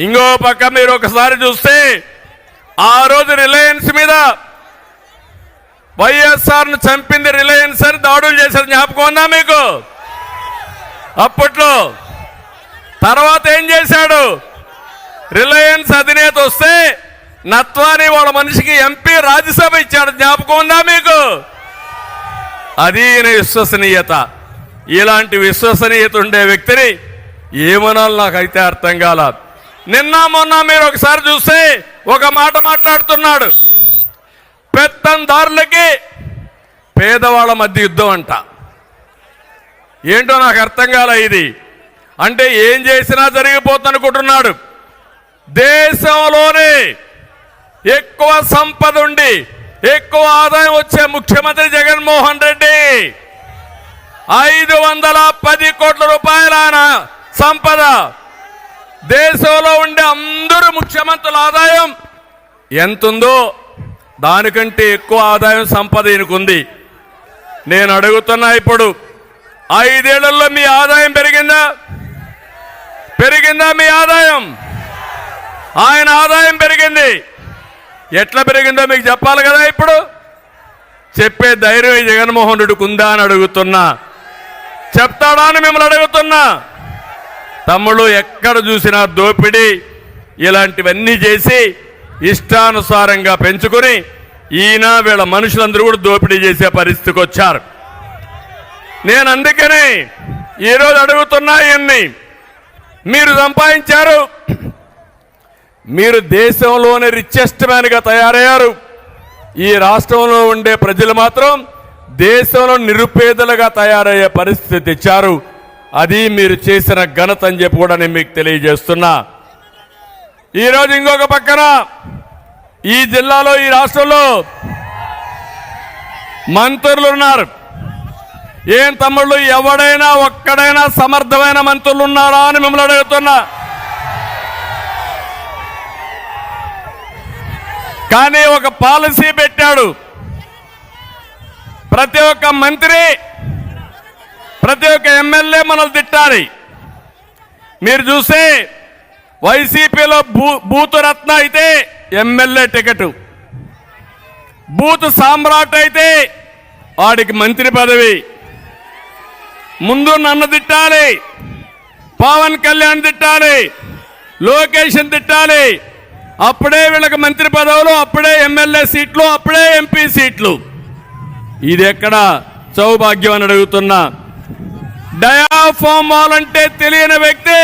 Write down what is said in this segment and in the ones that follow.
ఇంకో పక్క మీరు ఒకసారి చూస్తే ఆ రోజు రిలయన్స్ మీద వైఎస్ఆర్ను చంపింది రిలయన్స్ అని దాడులు చేశారు జ్ఞాపకం ఉందా మీకు? అప్పట్లో. తర్వాత ఏం చేశాడు? రిలయన్స్ అధినేత వస్తే నత్వాని వాళ్ళ మనిషికి ఎంపీ రాజ్యసభ ఇచ్చాడు. జ్ఞాపకం ఉందా మీకు? అది విశ్వసనీయత. ఇలాంటి విశ్వసనీయత ఉండే వ్యక్తిని ఏమనాలి నాకైతే అర్థం కాల. నిన్న మొన్న మీరు ఒకసారి చూస్తే ఒక మాట మాట్లాడుతున్నాడు. పెత్తందారులకి పేదవాళ్ళ మధ్య యుద్ధం అంట. ఏంటో నాకు అర్థం కాల ఇది. అంటే ఏం చేసినా జరిగిపోతుంది అనుకుంటున్నాడు దేశంలోనే ఎక్కువ సంపద ఉండి ఎక్కువ ఆదాయం వచ్చే ముఖ్యమంత్రి జగన్మోహన్ రెడ్డి ఐదు వందల పది కోట్ల రూపాయల సంపద దేశంలో ఉండే అందరూ ముఖ్యమంత్రుల ఆదాయం ఎంతుందో దానికంటే ఎక్కువ ఆదాయం సంపద ఈయనకుంది. నేను అడుగుతున్నా ఇప్పుడు ఐదేళ్ళలో మీ ఆదాయం పెరిగిందా? పెరిగిందా మీ ఆదాయం? ఆయన ఆదాయం పెరిగింది. ఎట్లా పెరిగిందో మీకు చెప్పాలి కదా ఇప్పుడు? చెప్పే ధైర్యం జగన్మోహన్ రెడ్డికి ఉందా అని అడుగుతున్నా. చెప్తాడా అని మిమ్మల్ని అడుగుతున్నా. తమ్ముడు ఎక్కడ చూసినా దోపిడీ ఇలాంటివన్నీ చేసి ఇష్టానుసారంగా పెంచుకొని ఈయన వీళ్ళ మనుషులందరూ కూడా దోపిడీ చేసే పరిస్థితికి వచ్చారు. నేను అందుకనే ఈరోజు అడుగుతున్నా ఇన్ని మీరు సంపాదించారు మీరు దేశంలోనే రిచెస్ట్ మ్యాన్గా తయారయ్యారు ఈ రాష్ట్రంలో ఉండే ప్రజలు మాత్రం దేశంలో నిరుపేదలుగా తయారయ్యే పరిస్థితి తెచ్చారు. అది మీరు చేసిన ఘనత అని చెప్పి కూడా నేను మీకు తెలియజేస్తున్నా. ఈరోజు ఇంకొక పక్కన ఈ జిల్లాలో ఈ రాష్ట్రంలో మంత్రులు ఉన్నారు. ఏం తమ్ముళ్ళు ఎవడైనా ఒక్కడైనా సమర్థమైన మంత్రులు ఉన్నారా అని మిమ్మల్ని అడుగుతున్నా. కానీ ఒక పాలసీ పెట్టాడు. ప్రతి ఒక్క మంత్రి ప్రతి ఒక్క ఎమ్మెల్యే మనల్ని తిట్టాలి. మీరు చూస్తే వైసీపీలో భూ భూతురత్న అయితే ఎమ్మెల్యే టికెట్. బూత్ సామ్రాట్ అయితే వాడికి మంత్రి పదవి. ముందు నన్ను తిట్టాలి పవన్ కళ్యాణ్ తిట్టాలి లోకేషన్ తిట్టాలి. అప్పుడే వీళ్ళకి మంత్రి పదవులు అప్పుడే ఎమ్మెల్యే సీట్లు అప్పుడే ఎంపీ సీట్లు. ఇది ఎక్కడ సౌభాగ్యం అని అడుగుతున్నా. డయాఫామ్ వాలంటే అంటే తెలియని వ్యక్తి.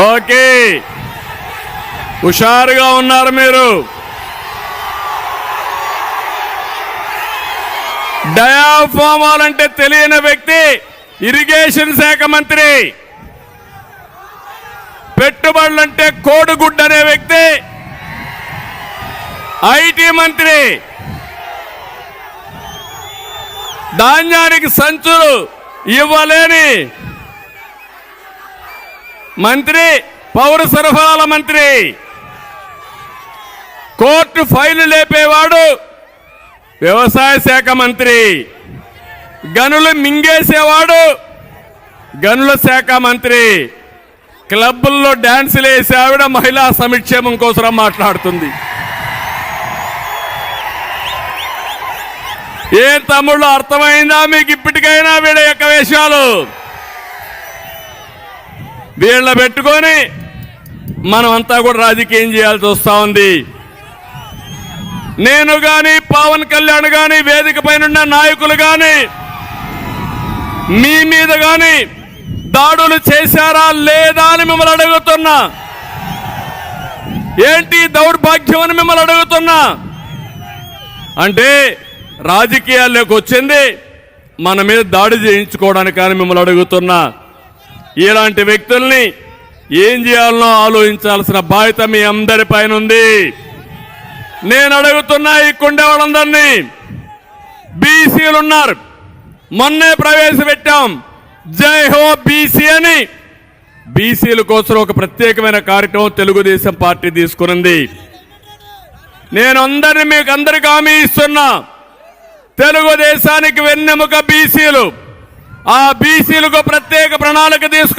ఓకే. హుషారుగా ఉన్నారు మీరు. డయాఫామాల్ అంటే తెలియని వ్యక్తి ఇరిగేషన్ శాఖ మంత్రి. పెట్టుబడులంటే కోడిగుడ్డు అనే వ్యక్తి. ఐటీ మంత్రి ధాన్యానికి సంచులు ఇవ్వలేని మంత్రి పౌర సరఫరాల మంత్రి. కోర్టు ఫైలు లేపేవాడు వ్యవసాయ శాఖ మంత్రి. గనులు మింగేసేవాడు గనుల శాఖ మంత్రి. క్లబ్బుల్లో డ్యాన్సులు వేసే ఆవిడ మహిళా సంక్షేమం కోసం మాట్లాడుతుంది. ఏం తమ్ముళ్ళు అర్థమైందా? మీకు ఇప్పటికైనా వీళ్ళ యొక్క వేషాలు? వీళ్ళ పెట్టుకొని మనం అంతా కూడా రాజకీయం చేయాల్సి వస్తా ఉంది. నేను కానీ పవన్ కళ్యాణ్ కానీ వేదిక పైన నాయకులు కానీ మీ మీద కానీ దాడులు చేశారా లేదా అని మిమ్మల్ని అడుగుతున్నా. ఏంటి దౌర్భాగ్యం అని మిమ్మల్ని అడుగుతున్నా? అంటే రాజకీయాల్లోకి వచ్చింది. మన మీద దాడి చేయించుకోవడానికి కానీ మిమ్మల్ని అడుగుతున్నా. ఇలాంటి వ్యక్తుల్ని ఏం చేయాలనో ఆలోచించాల్సిన బాధ్యత మీ అందరి పైన ఉంది. నేను అడుగుతున్నా ఇక్కడే వాళ్ళందరినీ. బీసీలు ఉన్నారు. మొన్నే ప్రవేశపెట్టాం. జై హో బీసీ అని. బీసీల కోసం ఒక ప్రత్యేకమైన కార్యక్రమం తెలుగుదేశం పార్టీ తీసుకునింది. నేను అందరిని మీకు అందరికి హామీ ఇస్తున్నా. తెలుగుదేశానికి వెన్నెముక బీసీలు. ఆ బీసీలకు ప్రత్యేక ప్రణాళిక తీసుకు